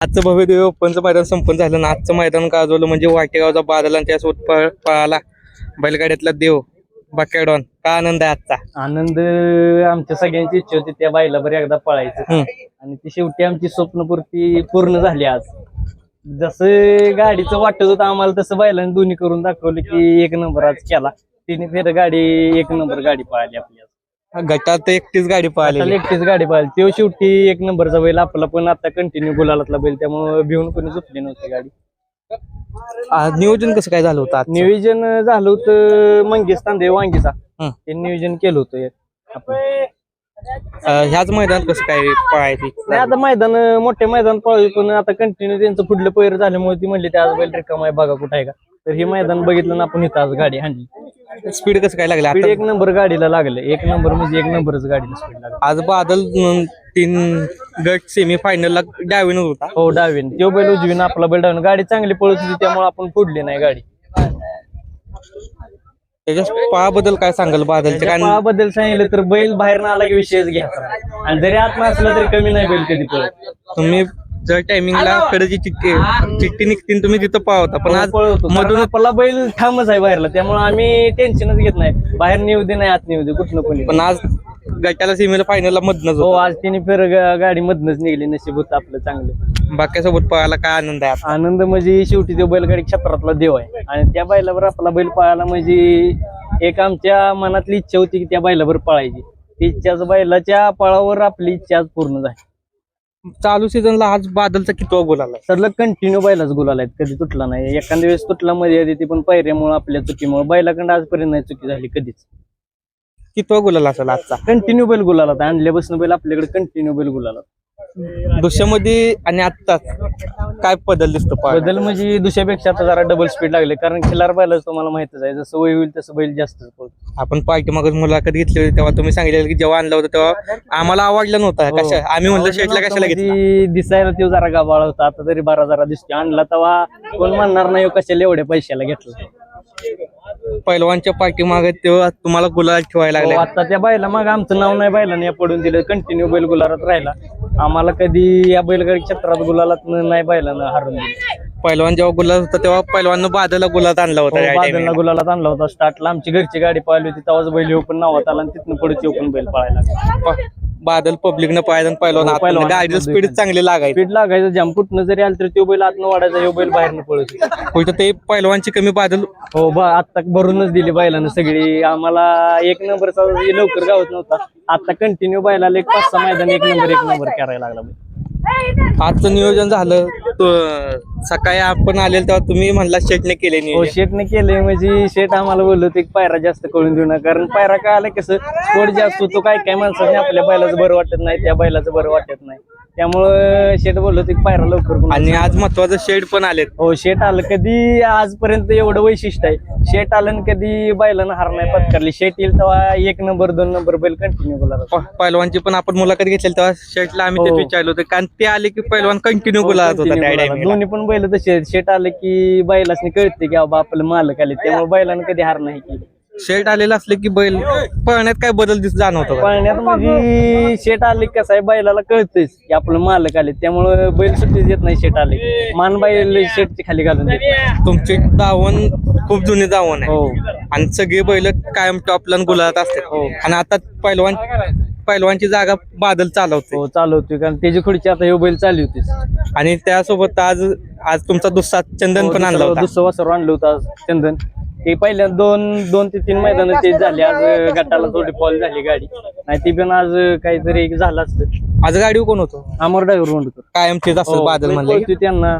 आजचं भव्य ओपनचं मैदान संपन्न झालं. ना आजचं मैदान गाजवलं म्हणजे वाटेगावचा बादल आणि त्यासोबत पळ- पळाला बैलगाड्यातला देव बकॅडॉन. का आनंद आहे आजचा? आनंद आमच्या सगळ्यांची इच्छा होती त्या बाईला बरं एकदा पळायचं. हम्म. आणि ती शेवटी आमची स्वप्नपूर्ती पूर्ण झाली आज. जसं गाडीचं वाटत होतं आम्हाला तसं बैलाने दोन्ही करून दाखवलं की एक नंबर आज केला. तिने फेर गाडी एक नंबर गाडी पळाली आपली आज. गटात एकटीच गाडी पळाली एकटीच गाडी पळाली. तो शेवटी एक नंबरचा बैल आपला पण आता कंटिन्यू गुलालातला बैल त्यामुळे भिवून कोणी झुकली नव्हती गाडी. नियोजन कसं काय झालं होतं नियोजन झालं होतं मंगेश तांदे वांगीचा. ते नियोजन केलं होतं आपण. ह्याच मैदानात कसं काय पळायची? नाही आता मैदान मोठे मैदान पळू पण आता कंटिन्यू त्यांचं पुढलं पैर झाल्यामुळे ती म्हणली ते आज बैल रिकाम आहे बघा कुठं आहे का? तर हे मैदान बघितलं ना आपण इथं आज गाडी हाणली. स्पीड कसं काय लागलं? स्पीड आता एक नंबर गाडीला लागलं. एक नंबर म्हणजे एक नंबरच गाडीला स्पीड लागलं. आज बादल अं, तीन गट सेमी फायनलला डावीनच होता. हो डावीन. तो बैल उजवीन आपला बैल डावीन. गाडी चांगली पळत होती त्यामुळे आपण पुढली नाही गाडी. त्याच्या पळाबद्दल काय सांगाल? बादलच्या कारण बद्दल सांगितलं तर बैल बाहेर आला की विषयच घ्यायचा आणि जरी आत नसला तरी कमी नाही बैल कधी पळत. तुम्ही जर टायमिंगला कडची चिठ्ठी चिठ्ठी निघती आणि तुम्ही तिथं पावता पण आज होतो. मधून आपला बैल ठामच आहे बाहेरला त्यामुळे आम्ही टेन्शनच घेत नाही. बाहेर नेऊ दे नाही आत नेऊ दे कुठलं कोणी. पण आज गटाला सीमेला फायनलला मधनच हो आज तिने फेर गाडी मधनच निघली नशीब होतं आपलं चांगलं. बाक्यासोबत पळायला काय आनंद आहे? आनंद म्हणजे शेवटी तो बैलगाडी क्षेत्रातला देव आहे. आणि त्या बैलावर आपला बैल पळायला म्हणजे एक आमच्या मनातली इच्छा होती की त्या बैलावर पळायची. ती इच्छाच बैलाच्या पळावर आपली इच्छा आज पूर्ण झाली. चालू सीझनला आज बादलचा कितवा गोल आलाय तर कंटिन्यू बैलाच गुलाल आहेत. कधी तुटला नाही. एखाद्या वेळेस तुटला मध्ये आधी ती पण पायऱ्यामुळे आपल्या चुकीमुळे बैलाकडे आजपर्यंत नाही चुकी झाली कधीच. कितवा गोल असेल आजचा? कंटिन्यू बैल गुलाला आणल्यापासून बैल आपल्याकडे कंटिन्यू बैल गुलाला दुसऱ्यामध्ये आणि आत्ताच काय बदल दिसतो? बदल म्हणजे दुसऱ्यापेक्षा आता जरा डबल स्पीड लागले. कारण खिलार बैलाच तुम्हाला माहितच आहे. जसं वय होईल तसं बैल जास्त आपण पार्टी मग मुलाखत घेतली होती तेव्हा तुम्ही सांगितलं की जेव्हा आणलं होतं तेव्हा आम्हाला आवडला नव्हता. हो. कशा? आम्ही म्हणलं शेटला कशाला घेतला? म्हणजे दिसायला तो जरा गाबाळ होता. आता तरी बारा जरा दिसतो आणला तेव्हा कोण म्हणणार नाही कशाला एवढ्या पैशाला घेतलं? पैलवानच्या पार्टी मागे तेव्हा तुम्हाला गुलाल ठेवायला हो, लागले आता त्या बायला मग आमचं नाव नाही बायला या पडून दिलं. कंटिन्यू बैल गुलालात राहिला. आम्हाला कधी या बैलगाडी क्षेत्रात गुलालात नाही बैलानं हारून दिलं. पैलवान जेव्हा गुलाल होता तेव्हा पैलवाननं बादलला गुलाल आणला होता या हो, बादलला timing ला. गुलालात आणला होता. स्टार्टला आमची घरची गाडी पाहिली होती. तेव्हाच बैल येऊ पण नावात आला आणि तिथनं पुढे येऊ पण बैल पळायला प- बादल पब्लिकनं पाहिलं आणि पैलवान हो, गाडीचं आतमध्ये स्पीड चांगली लागायची. स्पीड लागायचं जाम कुठनं जरी आलं तरी तो बैल आतनं वाढायचा ह्यो बैल बाहेरनं पळत होता. होतं ते पैलवानची कमी बादल हो बा आता भरूनच दिली बैलानं सगळी. आम्हाला एक नंबरचा लवकर गावत नव्हता. आता कंटिन्यू बैलाला एक पाच सहा मैदान एक नंबर एक नंबर करायला लागला बैल. आजचं नियोजन झालं. तो- सकाळी आपण आलेलं तेव्हा तुम्ही म्हणला शेटने केले हो नियोजन शेटने केलंय म्हणजे शेट आम्हाला बोललो की पायरा जास्त कळून देऊ नका. कारण पायरा काय आला कसं स्पोर्ट जास्त होतो काय काय माणसाने आपल्या बैलाचं बरं वाटत नाही त्या बैलाचं बरं वाटत नाही. त्यामुळं शेट बोललो की पायरा लवकर करून आणि आज महत्वाचं शेड पण आलेत. हो शेट आलं कधी आजपर्यंत एवढं वैशिष्ट्य आहे. शेट आलं आणि कधी बैलानं हार नाही पत्करली. शेट येईल तेव्हा एक नंबर दोन नंबर बैल कंटिन्यू बोला प- पैलवानची पण आपण मुलाखत घेतली तेव्हा शेटला आम्ही तेच हो. विचारलं होतं. कारण ते आले की पैलवान कंटिन्यू गुलात होता. त्या दोन्ही पण बैल तसे आहेत. शेट आलं की बैलासनी कळते की बाबा आपलं मालक आले त्यामुळे बैलानं कधी हार नाही केली शेट आलेलं असले की बैल पळण्यात काय बदल दिस जाणवतो का? पळण्यात म्हणजे शेट आले की कसं आहे बैलाला कळतेच की आपलं मालक आले त्यामुळे बैल सुट्टीच देत नाही शेट आले की. मान बैल शेटची खाली घालून देत नाही. तुमचे दावण खूप जुने दावण आहे हो आणि सगळे बैल कायम टॉपला गुलात असतात हो. आणि आता पैलवान पैलवानची जागा बादल चालवते हो चालवतोय कारण त्याची खुर्ची आता हे बैल चालली होतीच आणि त्यासोबत आज आज तुमचा दुसरा चंदन पण आणला होता. दुसरं वासर आणलं होतं आज चंदन. ते पहिल्या दोन दोन ते तीन मैदान ते झाले. आज गटाला थोडी फॉल झाली गाडी. नाही ती पण आज काहीतरी एक झालं असतं. आज गाडी कोण होतो? अमर ड्रायव्हर म्हणतो कायमचेच हो, असं बादल म्हणले त्यांना.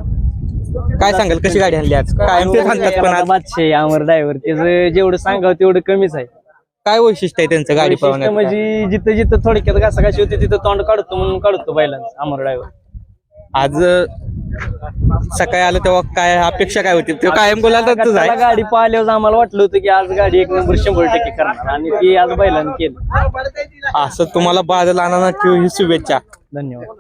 काय सांगाल कशी गाडी आणली आज? कायम तेच आणतात पण आज? बादशे अमर ड्रायव्हर त्याचं जेवढं सांगावं तेवढं कमीच आहे. काय वैशिष्ट्य आहे त्यांचं गाडी म्हणजे जिथं जिथं थोडक्यात घासाघाशी होती तिथं तोंड काढतो म्हणून काढतो बैलांचं अमर ड्रायव्हर आज सकाळी आलं तेव्हा काय अपेक्षा काय होती? तेव्हा कायम गोलातच आहे. गाडी पाहिल्यावर आम्हाला वाटलं होतं की आज गाडी एक नंबर शंभर टक्के करणार आणि ती आज बैलांनी केली. असं तुम्हाला बादल आणा ही शुभेच्छा. धन्यवाद.